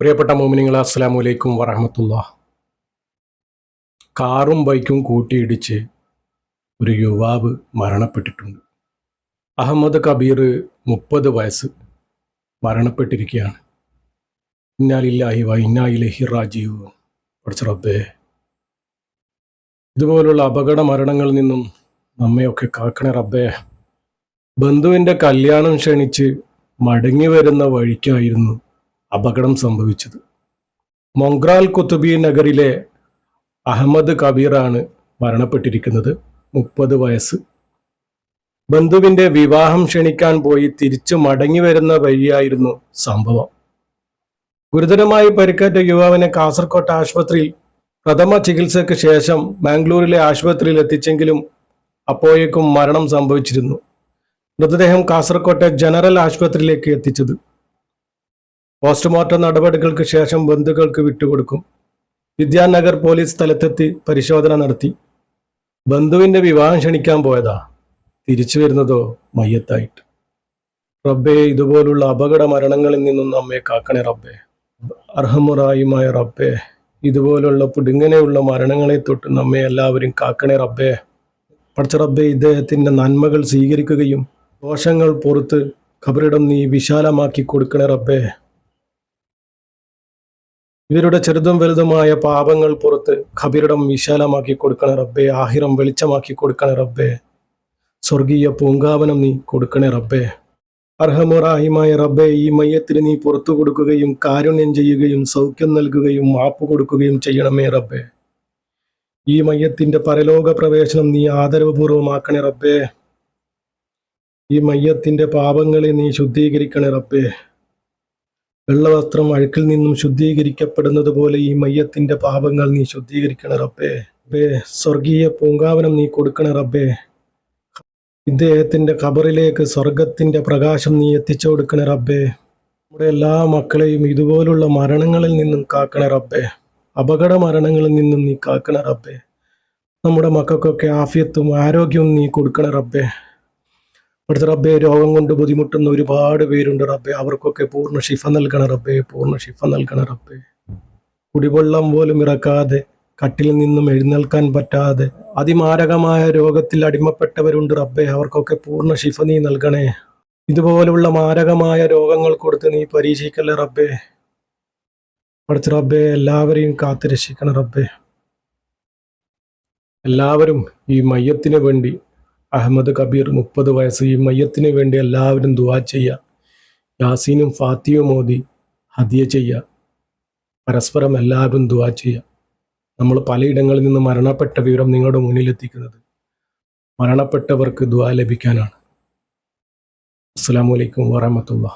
പ്രിയപ്പെട്ട മോമിനിങ്ങൾ അസ്സാം വലൈക്കും വറഹമത്തുള്ള കാറും ബൈക്കും കൂട്ടിയിടിച്ച് ഒരു യുവാവ് മരണപ്പെട്ടിട്ടുണ്ട്. അഹമ്മദ് കബീർ മുപ്പത് വയസ്സ് മരണപ്പെട്ടിരിക്കുകയാണ്. ഇന്നാലില്ലാഹി വ ഇന്നായിലഹി റാജീവ് റബ്ബേ ഇതുപോലുള്ള അപകട മരണങ്ങളിൽ നിന്നും നമ്മയൊക്കെ കാക്കണേ റബ്ബേ. ബന്ധുവിന്റെ കല്യാണം ക്ഷണിച്ച് മടങ്ങി വരുന്ന വഴിക്കായിരുന്നു അപകടം സംഭവിച്ചത്. മൊങ്ക്രാൽ കുത്തുബി നഗറിലെ അഹമ്മദ് കബീറാണ് മരണപ്പെട്ടിരിക്കുന്നത്. മുപ്പത് വയസ്സ്. ബന്ധുവിന്റെ വിവാഹം ക്ഷണിക്കാൻ പോയി തിരിച്ചു മടങ്ങി വരുന്ന വഴിയായിരുന്നു സംഭവം. ഗുരുതരമായി പരിക്കേറ്റ യുവാവിനെ കാസർകോട്ട് ആശുപത്രിയിൽ പ്രഥമ ചികിത്സയ്ക്ക് ശേഷം ബാംഗ്ലൂരിലെ ആശുപത്രിയിൽ എത്തിച്ചെങ്കിലും അപ്പോഴേക്കും മരണം സംഭവിച്ചിരുന്നു. മൃതദേഹം കാസർകോട്ടെ ജനറൽ ആശുപത്രിയിലേക്ക് എത്തിച്ചത്. പോസ്റ്റ്മോർട്ടം നടപടികൾക്ക് ശേഷം ബന്ധുക്കൾക്ക് വിട്ടുകൊടുക്കും. വിദ്യാനഗർ പോലീസ് സ്ഥലത്തെത്തി പരിശോധന നടത്തി. ബന്ധുവിന്റെ വിവാഹം ക്ഷണിക്കാൻ പോയതാ. തിരിച്ചു വരുന്നതോ മയ്യത്തായിട്ട്. റബ്ബേ ഇതുപോലുള്ള അപകട മരണങ്ങളിൽ നിന്നും നമ്മെ കാക്കണേ റബ്ബേ. അർഹമുറായുമായ റബ്ബേ ഇതുപോലുള്ള പുടുങ്ങനെയുള്ള മരണങ്ങളെ തൊട്ട് നമ്മെ എല്ലാവരും കാക്കണേ റബ്ബേ. പഠിച്ച റബ്ബേ ഇദ്ദേഹത്തിന്റെ നന്മകൾ സ്വീകരിക്കുകയും ദോഷങ്ങൾ പുറത്ത് ഖബറിടം നീ വിശാലമാക്കി കൊടുക്കണേ റബ്ബേ. ഇവരുടെ ചെറുതും വലുതുമായ പാപങ്ങൾ പുറത്ത് ഖബീറടം വിശാലമാക്കി കൊടുക്കണേ റബ്ബേ. ആഹിറം വെളിച്ചമാക്കി കൊടുക്കണേ റബ്ബേ. സ്വർഗീയ പൂങ്കാവനം നീ കൊടുക്കണേ റബ്ബേ. അർഹമുറാഹിമായ റബ്ബേ ഈ മയ്യത്തിന് നീ പുറത്തു കൊടുക്കുകയും കാരുണ്യം ചെയ്യുകയും സൗഖ്യം നൽകുകയും മാപ്പ് കൊടുക്കുകയും ചെയ്യണമേ റബ്ബേ. ഈ മയ്യത്തിന്റെ പരലോക പ്രവേശനം നീ ആദരവപൂർവമാക്കണേ റബ്ബേ. ഈ മയ്യത്തിന്റെ പാപങ്ങളെ നീ ശുദ്ധീകരിക്കണേ റബ്ബേ. വെള്ളവസ്ത്രം അഴുക്കിൽ നിന്നും ശുദ്ധീകരിക്കപ്പെടുന്നത് പോലെ ഈ മയ്യത്തിന്റെ പാപങ്ങൾ നീ ശുദ്ധീകരിക്കണ റബ്ബേ. റബ്ബേ സ്വർഗീയ പൂങ്കാവനം നീ കൊടുക്കണ റബ്ബേ. ഇദ്ദേഹത്തിന്റെ കബറിലേക്ക് സ്വർഗത്തിന്റെ പ്രകാശം നീ എത്തിച്ചു കൊടുക്കണ റബ്ബേ. നമ്മുടെ എല്ലാ മക്കളെയും ഇതുപോലുള്ള മരണങ്ങളിൽ നിന്നും കാക്കണ റബ്ബേ. അപകട മരണങ്ങളിൽ നിന്നും നീ കാക്കണ റബ്ബേ. നമ്മുടെ മക്കൾക്കൊക്കെ ആഫിയത്തും ആരോഗ്യവും നീ കൊടുക്കണ റബ്ബേ. അവിടുത്തെ റബ്ബെ രോഗം കൊണ്ട് ബുദ്ധിമുട്ടുന്ന ഒരുപാട് പേരുണ്ട് റബ്ബെ. അവർക്കൊക്കെ പൂർണ ശിഫ നൽകണ റബ്ബെ. പൂർണ ശിഫ നൽകണ റബ്ബെ. കുടിവെള്ളം പോലും ഇറക്കാതെ കട്ടിൽ നിന്നും എഴുന്നേൽക്കാൻ പറ്റാതെ അതിമാരകമായ രോഗത്തിൽ അടിമപ്പെട്ടവരുണ്ട് റബ്ബെ. അവർക്കൊക്കെ പൂർണ ശിഫ നീ നൽകണേ. ഇതുപോലുള്ള മാരകമായ രോഗങ്ങൾ കൊടുത്ത് നീ പരീക്ഷിക്കല്ലേ റബ്ബെ. പഠിച്ച റബ്ബെ എല്ലാവരെയും കാത്തു രക്ഷിക്കണം റബ്ബെ. എല്ലാവരും ഈ മയ്യത്തിന് വേണ്ടി അഹമ്മദ് കബീർ മുപ്പത് വയസ്സ്. ഈ മയ്യത്തിന് വേണ്ടി എല്ലാവരും ദുവാ ചെയ്യുക യാസീനും ഫാത്തിയും മോദി ഹദിയ ചെയ്യുക പരസ്പരം എല്ലാവരും ദുവാ ചെയ്യുക നമ്മൾ പലയിടങ്ങളിൽ നിന്ന് മരണപ്പെട്ട വിവരം നിങ്ങളുടെ മുന്നിലെത്തിക്കുന്നത് മരണപ്പെട്ടവർക്ക് ദുവാ ലഭിക്കാനാണ്. അസ്സാം വലൈക്കും വാറഹമത്തുള്ള